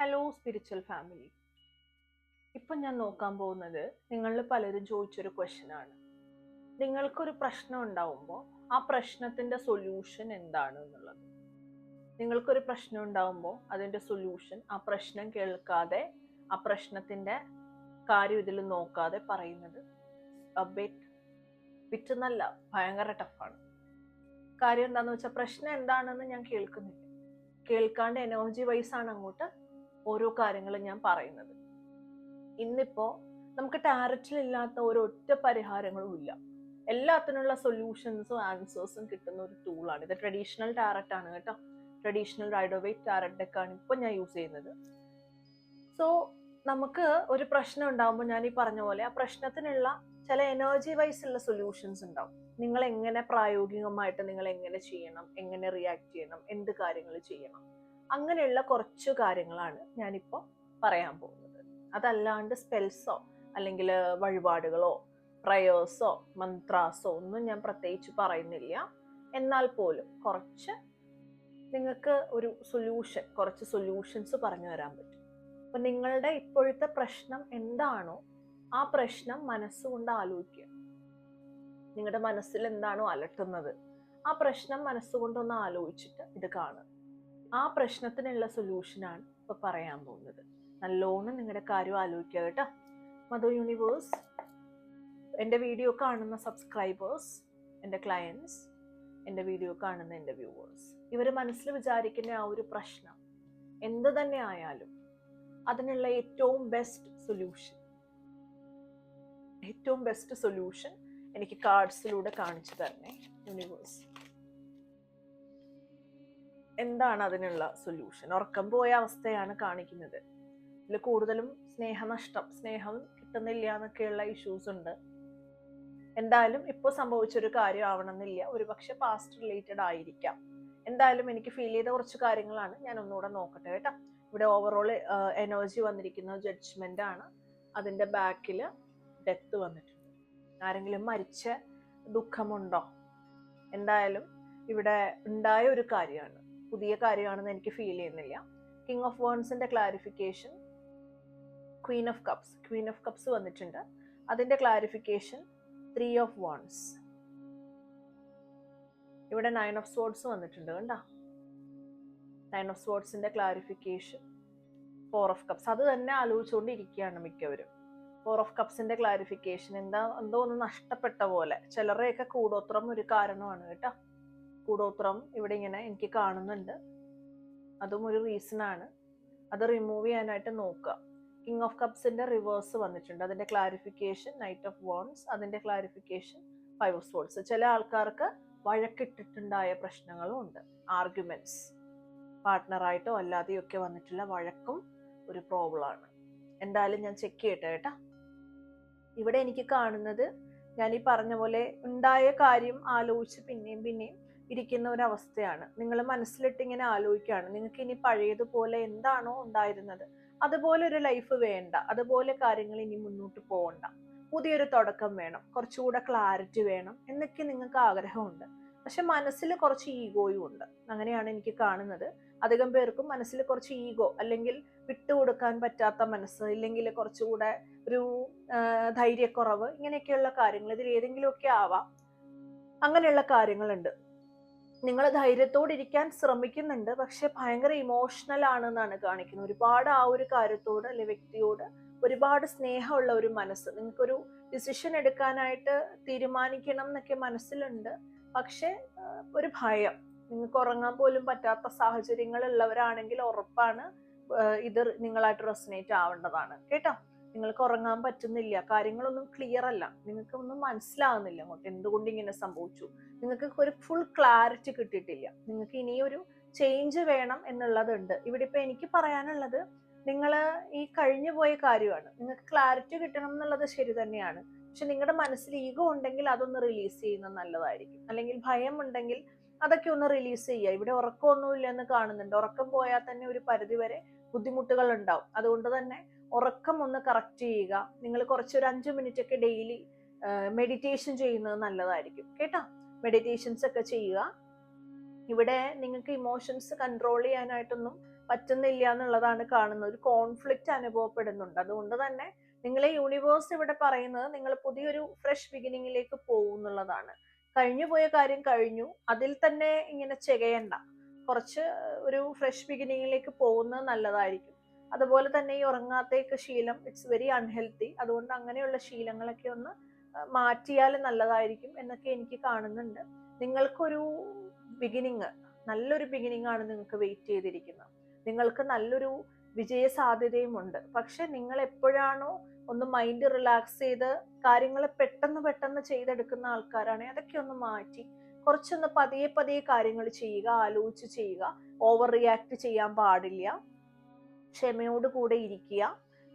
Hello spiritual family ഇപ്പം ഞാൻ നോക്കാൻ പോകുന്നത് നിങ്ങളിൽ പലരും ചോദിച്ചൊരു ക്വസ്റ്റ്യനാണ് നിങ്ങൾക്കൊരു പ്രശ്നം ഉണ്ടാവുമ്പോൾ ആ പ്രശ്നത്തിന്റെ സൊല്യൂഷൻ എന്താണ് എന്നുള്ളത്? നിങ്ങൾക്കൊരു പ്രശ്നം ഉണ്ടാവുമ്പോൾ അതിന്റെ സൊല്യൂഷൻ ആ പ്രശ്നം കേൾക്കാതെ ആ പ്രശ്നത്തിന്റെ കാര്യം ഇതിൽ നോക്കാതെ പറയുന്നത് ബിറ്റ് വിറ്റെന്നല്ല ഭയങ്കര ടഫാണ് കാര്യം എന്താണെന്ന് വെച്ചാൽ പ്രശ്നം എന്താണെന്ന് ഞാൻ കേൾക്കുന്നില്ല. കേൾക്കാണ്ട് എനർജി വൈസാണ് അങ്ങോട്ട് ഓരോ കാര്യങ്ങളും ഞാൻ പറയുന്നത്. ഇന്നിപ്പോ നമുക്ക് ടാരറ്റിൽ ഇല്ലാത്ത ഒരൊറ്റ പരിഹാരങ്ങളും ഇല്ല. എല്ലാത്തിനുള്ള സൊല്യൂഷൻസും ആൻസേഴ്സും കിട്ടുന്ന ഒരു ടൂളാണ് ഇത് ട്രഡീഷണൽ ടാരറ്റ് ആണ് കേട്ടോ. ട്രഡീഷണൽ റൈഡോവൈറ്റ് ടാരറ്റ് ഡെക്കാണ് ഇപ്പൊ ഞാൻ യൂസ് ചെയ്യുന്നത്. സോ നമുക്ക് ഒരു പ്രശ്നം ഉണ്ടാകുമ്പോൾ ഞാൻ ഈ പറഞ്ഞ പോലെ ആ പ്രശ്നത്തിനുള്ള ചില എനർജി വൈസ് ഉള്ള സൊല്യൂഷൻസ് ഉണ്ടാവും. നിങ്ങൾ എങ്ങനെ പ്രായോഗികമായിട്ട് നിങ്ങൾ എങ്ങനെ ചെയ്യണം? എങ്ങനെ റിയാക്ട് ചെയ്യണം? എന്ത് കാര്യങ്ങൾ ചെയ്യണം? അങ്ങനെയുള്ള കുറച്ച് കാര്യങ്ങളാണ് ഞാനിപ്പോൾ പറയാൻ പോകുന്നത്. അതല്ലാണ്ട് സ്പെൽസോ അല്ലെങ്കിൽ വഴിപാടുകളോ പ്രയേഴ്സോ മന്ത്രാസോ ഒന്നും ഞാൻ പ്രത്യേകിച്ച് പറയുന്നില്ല. എന്നാൽ പോലും കുറച്ച് നിങ്ങൾക്ക് ഒരു സൊല്യൂഷൻ കുറച്ച് സൊല്യൂഷൻസ് പറഞ്ഞു തരാൻ പറ്റും. അപ്പം നിങ്ങളുടെ ഇപ്പോഴത്തെ പ്രശ്നം എന്താണോ ആ പ്രശ്നം മനസ്സുകൊണ്ട് ആലോചിക്കുക. നിങ്ങളുടെ മനസ്സിൽ എന്താണോ അലട്ടുന്നത് ആ പ്രശ്നം മനസ്സുകൊണ്ടൊന്ന് ആലോചിച്ചിട്ട് ഇത് കാണുക. ആ പ്രശ്നത്തിനുള്ള സൊല്യൂഷനാണ് ഇപ്പൊ പറയാൻ പോകുന്നത്. നല്ലോണം നിങ്ങളുടെ കാര്യം ആലോചിക്കുക കേട്ടോ. മധു യൂണിവേഴ്സ് എന്റെ വീഡിയോ കാണുന്ന സബ്സ്ക്രൈബേഴ്സ് എന്റെ ക്ലയൻസ് എന്റെ വീഡിയോ കാണുന്ന എന്റെ വ്യൂവേഴ്സ് ഇവർ മനസ്സിൽ വിചാരിക്കുന്ന ആ ഒരു പ്രശ്നം എന്ത് തന്നെ ആയാലും അതിനുള്ള ഏറ്റവും ബെസ്റ്റ് സൊല്യൂഷൻ ഏറ്റവും ബെസ്റ്റ് സൊല്യൂഷൻ എനിക്ക് കാർഡ്സിലൂടെ കാണിച്ചു തരണേ യൂണിവേഴ്സ് എന്താണ് അതിനുള്ള സൊല്യൂഷൻ ഉറക്കം പോയ അവസ്ഥയാണ് കാണിക്കുന്നത്. ഇതിൽ കൂടുതലും സ്നേഹനഷ്ടം സ്നേഹം കിട്ടുന്നില്ല എന്നൊക്കെയുള്ള ഇഷ്യൂസ് ഉണ്ട്. എന്തായാലും ഇപ്പോൾ സംഭവിച്ചൊരു കാര്യം ആവണമെന്നില്ല ഒരു പക്ഷെ പാസ്റ്റ് റിലേറ്റഡ് ആയിരിക്കാം. എന്തായാലും എനിക്ക് ഫീൽ ചെയ്ത കുറച്ച് കാര്യങ്ങളാണ് ഞാൻ ഒന്നുകൂടെ നോക്കട്ടെ കേട്ടോ. ഇവിടെ ഓവറോൾ എനർജി വന്നിരിക്കുന്ന ജഡ്ജ്മെന്റ് ആണ്. അതിന്റെ ബാക്കിൽ ഡെത്ത് വന്നിട്ടുണ്ട്. ആരെങ്കിലും മരിച്ച ദുഃഖമുണ്ടോ? എന്തായാലും ഇവിടെ ഉണ്ടായ ഒരു കാര്യമാണ്. പുതിയ കാര്യമാണെന്ന് എനിക്ക് ഫീൽ ചെയ്യുന്നില്ല. King of വേൺസിന്റെ clarification queen of cups queen of cups വന്നിട്ടുണ്ട്. അതിന്റെ ക്ലാരിഫിക്കേഷൻ ത്രീ ഓഫ് വോൺസ് ഇവിടെ നയൻ ഓഫ് സ്വോർഡ്സ് വന്നിട്ടുണ്ട് കണ്ട? നയൻ ഓഫ് സ്വോർഡ്സിന്റെ ക്ലാരിഫിക്കേഷൻ ഫോർ ഓഫ് കപ്സ് അത് തന്നെ ആലോചിച്ചുകൊണ്ടിരിക്കുകയാണ് മിക്കവരും. ഫോർ ഓഫ് കപ്സിന്റെ ക്ലാരിഫിക്കേഷൻ എന്താ എന്തോ ഒന്ന് നഷ്ടപ്പെട്ട പോലെ. ചിലരെയൊക്കെ കൂടോത്രം ഒരു കാരണമാണ് കേട്ടോ. കൂടോത്രം ഇവിടെ ഇങ്ങനെ എനിക്ക് കാണുന്നുണ്ട്. അതും ഒരു റീസൺ ആണ്. അത് റിമൂവ് ചെയ്യാനായിട്ട് നോക്കുക. കിങ് ഓഫ് കപ്സിന്റെ റിവേഴ്സ് വന്നിട്ടുണ്ട്. അതിന്റെ ക്ലാരിഫിക്കേഷൻ നൈറ്റ് ഓഫ് വോൺസ് അതിന്റെ ക്ലാരിഫിക്കേഷൻ ഫൈവ് ഓഫ് സോൾസ് ചില ആൾക്കാർക്ക് വഴക്കിട്ടിട്ടുണ്ടായ പ്രശ്നങ്ങളും ഉണ്ട്. ആർഗ്യുമെന്റ്സ് പാർട്ട്ണറായിട്ടോ അല്ലാതെയോ ഒക്കെ വന്നിട്ടുള്ള വഴക്കും ഒരു പ്രോബ്ലം ആണ്. എന്തായാലും ഞാൻ ചെക്ക് ചെയ്യട്ടെ കേട്ടാ. ഇവിടെ എനിക്ക് കാണുന്നത് ഞാൻ ഈ പറഞ്ഞ പോലെ ഉണ്ടായ കാര്യം ആലോചിച്ച് പിന്നെയും പിന്നെയും ഇരിക്കുന്ന ഒരു അവസ്ഥയാണ് നിങ്ങൾ മനസ്സിലിട്ട് ഇങ്ങനെ ആലോചിക്കുകയാണ്. നിങ്ങൾക്ക് ഇനി പഴയതുപോലെ എന്താണോ ഉണ്ടായിരുന്നത്? അതുപോലെ ഒരു ലൈഫ് വേണ്ട. അതുപോലെ കാര്യങ്ങൾ ഇനി മുന്നോട്ട് പോകണ്ട. പുതിയൊരു തുടക്കം വേണം. കുറച്ചുകൂടെ ക്ലാരിറ്റി വേണം എന്നൊക്കെ നിങ്ങൾക്ക് ആഗ്രഹമുണ്ട്. പക്ഷെ മനസ്സിൽ കുറച്ച് ഈഗോയും ഉണ്ട്. അങ്ങനെയാണ് എനിക്ക് കാണുന്നത്. അധികം പേർക്കും മനസ്സിൽ കുറച്ച് ഈഗോ അല്ലെങ്കിൽ വിട്ടുകൊടുക്കാൻ പറ്റാത്ത മനസ്സ് ഇല്ലെങ്കിൽ കുറച്ചുകൂടെ ഒരു ധൈര്യക്കുറവ് ഇങ്ങനെയൊക്കെയുള്ള കാര്യങ്ങൾ ഇതിൽ ഏതെങ്കിലുമൊക്കെ ആവാം. അങ്ങനെയുള്ള കാര്യങ്ങളുണ്ട്. നിങ്ങൾ ധൈര്യത്തോടെ ഇരിക്കാൻ ശ്രമിക്കുന്നുണ്ട്. പക്ഷെ ഭയങ്കര ഇമോഷണൽ ആണെന്നാണ് കാണിക്കുന്നത്. ഒരുപാട് ആ ഒരു കാര്യത്തോട് അല്ലെ വ്യക്തിയോട് ഒരുപാട് സ്നേഹമുള്ള ഒരു മനസ്സ്. നിങ്ങൾക്കൊരു ഡിസിഷൻ എടുക്കാനായിട്ട് തീരുമാനിക്കണം എന്നൊക്കെ മനസ്സിലുണ്ട്. പക്ഷെ ഒരു ഭയം. നിങ്ങൾക്ക് ഉറങ്ങാൻ പോലും പറ്റാത്ത സാഹചര്യങ്ങൾ ഉള്ളവരാണെങ്കിൽ ഉറപ്പാണ് ഇത് നിങ്ങളായിട്ട് റെസിനേറ്റ് ആവേണ്ടതാണ്. കേട്ടോ? നിങ്ങൾക്ക് ഉറങ്ങാൻ പറ്റുന്നില്ല കാര്യങ്ങളൊന്നും ക്ലിയർ അല്ല. നിങ്ങൾക്ക് ഒന്നും മനസ്സിലാകുന്നില്ല അങ്ങോട്ട് എന്തുകൊണ്ട് ഇങ്ങനെ സംഭവിച്ചു. നിങ്ങൾക്ക് ഒരു ഫുൾ ക്ലാരിറ്റി കിട്ടിയിട്ടില്ല. നിങ്ങൾക്ക് ഇനിയൊരു ചേഞ്ച് വേണം എന്നുള്ളതുണ്ട്. ഇവിടെ ഇപ്പൊ എനിക്ക് പറയാനുള്ളത് നിങ്ങൾ ഈ കഴിഞ്ഞു പോയ കാര്യമാണ്. നിങ്ങൾക്ക് ക്ലാരിറ്റി കിട്ടണം എന്നുള്ളത് ശരി തന്നെയാണ്. പക്ഷെ നിങ്ങളുടെ മനസ്സിൽ ഈഗോ ഉണ്ടെങ്കിൽ അതൊന്ന് റിലീസ് ചെയ്യുന്നത് നല്ലതായിരിക്കും. അല്ലെങ്കിൽ ഭയം ഉണ്ടെങ്കിൽ അതൊക്കെ ഒന്ന് റിലീസ് ചെയ്യുക. ഇവിടെ ഉറക്കമൊന്നുമില്ല എന്ന് കാണുന്നുണ്ട്. ഉറക്കം പോയാൽ തന്നെ ഒരു പരിധി വരെ ബുദ്ധിമുട്ടുകൾ ഉണ്ടാവും. അതുകൊണ്ട് തന്നെ ഉറക്കം ഒന്ന് കറക്റ്റ് ചെയ്യുക. നിങ്ങൾ കുറച്ചൊരു അഞ്ച് മിനിറ്റ് ഒക്കെ ഡെയിലി മെഡിറ്റേഷൻ ചെയ്യുന്നത് നല്ലതായിരിക്കും. കേട്ടോ? മെഡിറ്റേഷൻസ് ഒക്കെ ചെയ്യുക. ഇവിടെ നിങ്ങൾക്ക് ഇമോഷൻസ് കൺട്രോൾ ചെയ്യാനായിട്ടൊന്നും പറ്റുന്നില്ല എന്നുള്ളതാണ് കാണുന്നത്. ഒരു കോൺഫ്ലിക്റ്റ് അനുഭവപ്പെടുന്നുണ്ട്. അതുകൊണ്ട് തന്നെ നിങ്ങളെ യൂണിവേഴ്സ് ഇവിടെ പറയുന്നത് നിങ്ങൾ പുതിയൊരു ഫ്രഷ് ബിഗിനിങ്ങിലേക്ക് പോകും എന്നുള്ളതാണ്. കഴിഞ്ഞു പോയ കാര്യം കഴിഞ്ഞു. അതിൽ തന്നെ ഇങ്ങനെ ചെകയണ്ട. കുറച്ച് ഒരു ഫ്രഷ് ബിഗിനിങ്ങിലേക്ക് പോകുന്നത് നല്ലതായിരിക്കും. അതുപോലെ തന്നെ ഈ ഉറങ്ങാത്തേക്ക് ശീലം ഇറ്റ്സ് വെരി അൺഹെൽത്തി അതുകൊണ്ട് അങ്ങനെയുള്ള ശീലങ്ങളൊക്കെ ഒന്ന് മാറ്റിയാൽ നല്ലതായിരിക്കും എന്നൊക്കെ എനിക്ക് കാണുന്നുണ്ട്. നിങ്ങൾക്കൊരു ബിഗിനിങ് നല്ലൊരു ബിഗിനിങ് ആണ് നിങ്ങൾക്ക് വെയിറ്റ് ചെയ്തിരിക്കുന്നത്. നിങ്ങൾക്ക് നല്ലൊരു വിജയ സാധ്യതയും ഉണ്ട് പക്ഷെ നിങ്ങൾ എപ്പോഴാണോ ഒന്ന് മൈൻഡ് റിലാക്സ് ചെയ്ത് കാര്യങ്ങൾ പെട്ടെന്ന് പെട്ടെന്ന് ചെയ്തെടുക്കുന്ന ആൾക്കാരാണ് അതൊക്കെ ഒന്ന് മാറ്റി കുറച്ചൊന്ന് പതിയെ പതിയെ കാര്യങ്ങൾ ചെയ്യുക ആലോചിച്ച് ചെയ്യുക. ഓവർ റിയാക്ട് ചെയ്യാൻ പാടില്ല. ക്ഷമയോട് കൂടെ ഇരിക്കുക.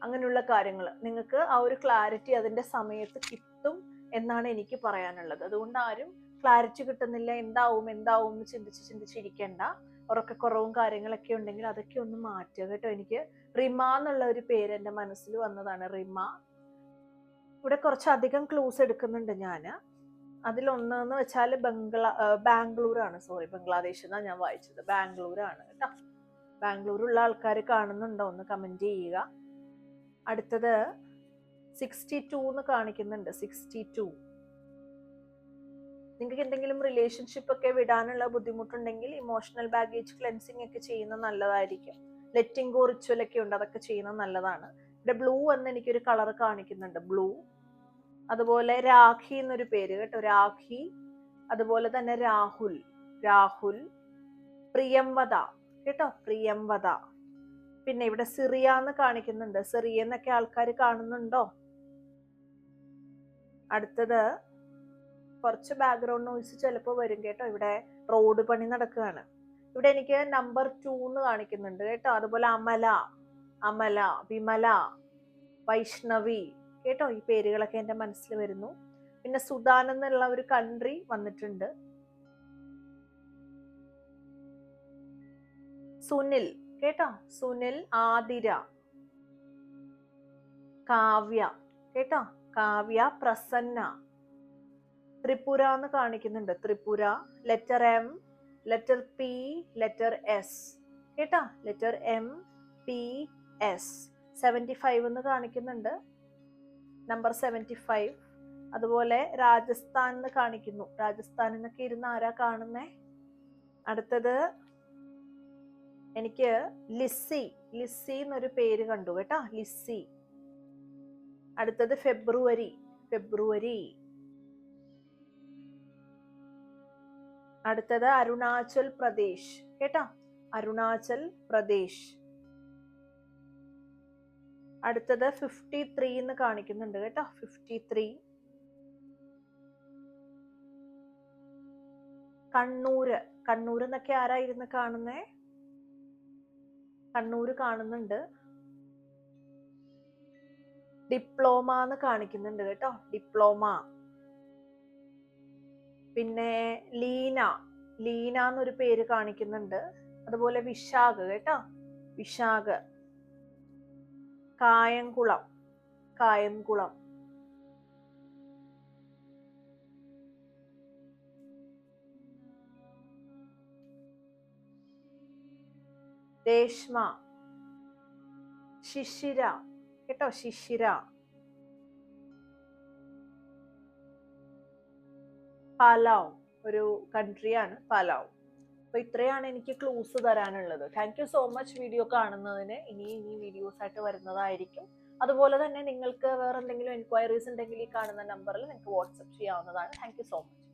അങ്ങനെയുള്ള കാര്യങ്ങൾ. നിങ്ങൾക്ക് ആ ഒരു ക്ലാരിറ്റി അതിന്റെ സമയത്ത് കിട്ടും എന്നാണ് എനിക്ക് പറയാനുള്ളത്. അതുകൊണ്ട് ആരും ക്ലാരിറ്റി കിട്ടുന്നില്ല എന്താവും എന്താവും എന്ന് ചിന്തിച്ച് ചിന്തിച്ചിരിക്കേണ്ട ഉറക്കക്കുറവും കാര്യങ്ങളൊക്കെ ഉണ്ടെങ്കിൽ അതൊക്കെ ഒന്ന് മാറ്റുക കേട്ടോ. എനിക്ക് റിമ എന്നുള്ള ഒരു പേര് എന്റെ മനസ്സിൽ വന്നതാണ് റിമ. ഇവിടെ കുറച്ചധികം ക്ലൂസ് എടുക്കുന്നുണ്ട് ഞാൻ അതിലൊന്നെന്ന് വെച്ചാൽ ബംഗ്ലാ ബാംഗ്ലൂരാണ്. സോറി ബംഗ്ലാദേശ് എന്നാണ് ഞാൻ വായിച്ചത്. ബാംഗ്ലൂരാണ് കേട്ടോ. ബാംഗ്ലൂരുള്ള ആൾക്കാർ കാണുന്നുണ്ടോ? ഒന്ന് കമന്റ് ചെയ്യുക. അടുത്തത് സിക്സ്റ്റി ടു എന്ന് കാണിക്കുന്നുണ്ട്. സിക്സ്റ്റി ടു നിങ്ങൾക്ക് എന്തെങ്കിലും റിലേഷൻഷിപ്പ് ഒക്കെ വിടാനുള്ള ബുദ്ധിമുട്ടുണ്ടെങ്കിൽ ഇമോഷണൽ ബാഗേജ് ക്ലെൻസിങ് ഒക്കെ ചെയ്യുന്നത് നല്ലതായിരിക്കും. ലെറ്റിംഗ് ഗോ ഒക്കെ ഉണ്ട്. അതൊക്കെ ചെയ്യുന്നത് നല്ലതാണ്. ഇവിടെ ബ്ലൂ എന്ന് എനിക്കൊരു കളർ കാണിക്കുന്നുണ്ട്. ബ്ലൂ അതുപോലെ രാഖി എന്നൊരു പേര് കേട്ടോ. രാഖി. അതുപോലെ തന്നെ രാഹുൽ. രാഹുൽ. പ്രിയംവദ കേട്ടോ? പ്രിയംവത. പിന്നെ ഇവിടെ സിറിയ എന്ന് കാണിക്കുന്നുണ്ട്. സിറിയ എന്നൊക്കെ ആൾക്കാർ കാണുന്നുണ്ടോ? അടുത്തത് കുറച്ച് ബാക്ക്ഗ്രൗണ്ട് നോയിസ് ചിലപ്പോൾ വരും കേട്ടോ. ഇവിടെ റോഡ് പണി നടക്കുകയാണ്. ഇവിടെ എനിക്ക് നമ്പർ ടു എന്ന് കാണിക്കുന്നുണ്ട് കേട്ടോ. അതുപോലെ അമല അമല വിമല വൈഷ്ണവി. കേട്ടോ? ഈ പേരുകളൊക്കെ എന്റെ മനസ്സിൽ വരുന്നു. പിന്നെ സുദാൻ എന്നുള്ള ഒരു കൺട്രി വന്നിട്ടുണ്ട്. സുനിൽ കേട്ടോ? സുനിൽ ആതിര കാവ്യ കേട്ടോ? കാവ്യ പ്രസന്ന ത്രിപുര എന്ന് കാണിക്കുന്നുണ്ട്. Tripura letter M letter P letter S കേട്ടോ? Letter M P S seventy five എന്ന് കാണിക്കുന്നുണ്ട്. നമ്പർ സെവന്റി ഫൈവ് അതുപോലെ രാജസ്ഥാൻ എന്ന് കാണിക്കുന്നു. രാജസ്ഥാനിൽ നിന്നൊക്കെ ഇരുന്ന് ആരാ കാണുന്നേ? അടുത്തത് എനിക്ക് ലിസ്സി ലിസ്സി എന്നൊരു പേര് കണ്ടു കേട്ടോ ലിസ്സി. അടുത്തത് ഫെബ്രുവരി ഫെബ്രുവരി. അടുത്തത് അരുണാചൽ പ്രദേശ് കേട്ടോ അരുണാചൽ പ്രദേശ്. അടുത്തത് ഫിഫ്റ്റി ത്രീ എന്ന് കാണിക്കുന്നുണ്ട് കേട്ടോ ഫിഫ്റ്റി ത്രീ. കണ്ണൂര് കണ്ണൂർ എന്നൊക്കെ ആരായിരുന്നു കാണുന്നേ? കണ്ണൂര് കാണുന്നുണ്ട്. ഡിപ്ലോമ എന്ന് കാണിക്കുന്നുണ്ട് കേട്ടോ. ഡിപ്ലോമ. പിന്നെ ലീന. ലീന എന്നൊരു പേര് കാണിക്കുന്നുണ്ട്. അതുപോലെ വിശാഖ് കേട്ടോ. വിശാഖ്. കായംകുളം. കായംകുളം. രേഷ്മ ശിശിര കേട്ടോ ശിശിര. പാലാവ് ഒരു കൺട്രിയാണ് പാലാവ്. അപ്പൊ ഇത്രയാണ് എനിക്ക് clues തരാനുള്ളത്. Thank you so much video കാണുന്നതിന്. ഇനി ഇനി വീഡിയോസ് ആയിട്ട് വരുന്നതായിരിക്കും. അതുപോലെ തന്നെ നിങ്ങൾക്ക് വേറെ എന്തെങ്കിലും എൻക്വയറീസ് ഉണ്ടെങ്കിൽ ഈ കാണുന്ന നമ്പറിൽ നിങ്ങൾക്ക് വാട്സപ്പ് ചെയ്യാവുന്നതാണ്. Thank you so much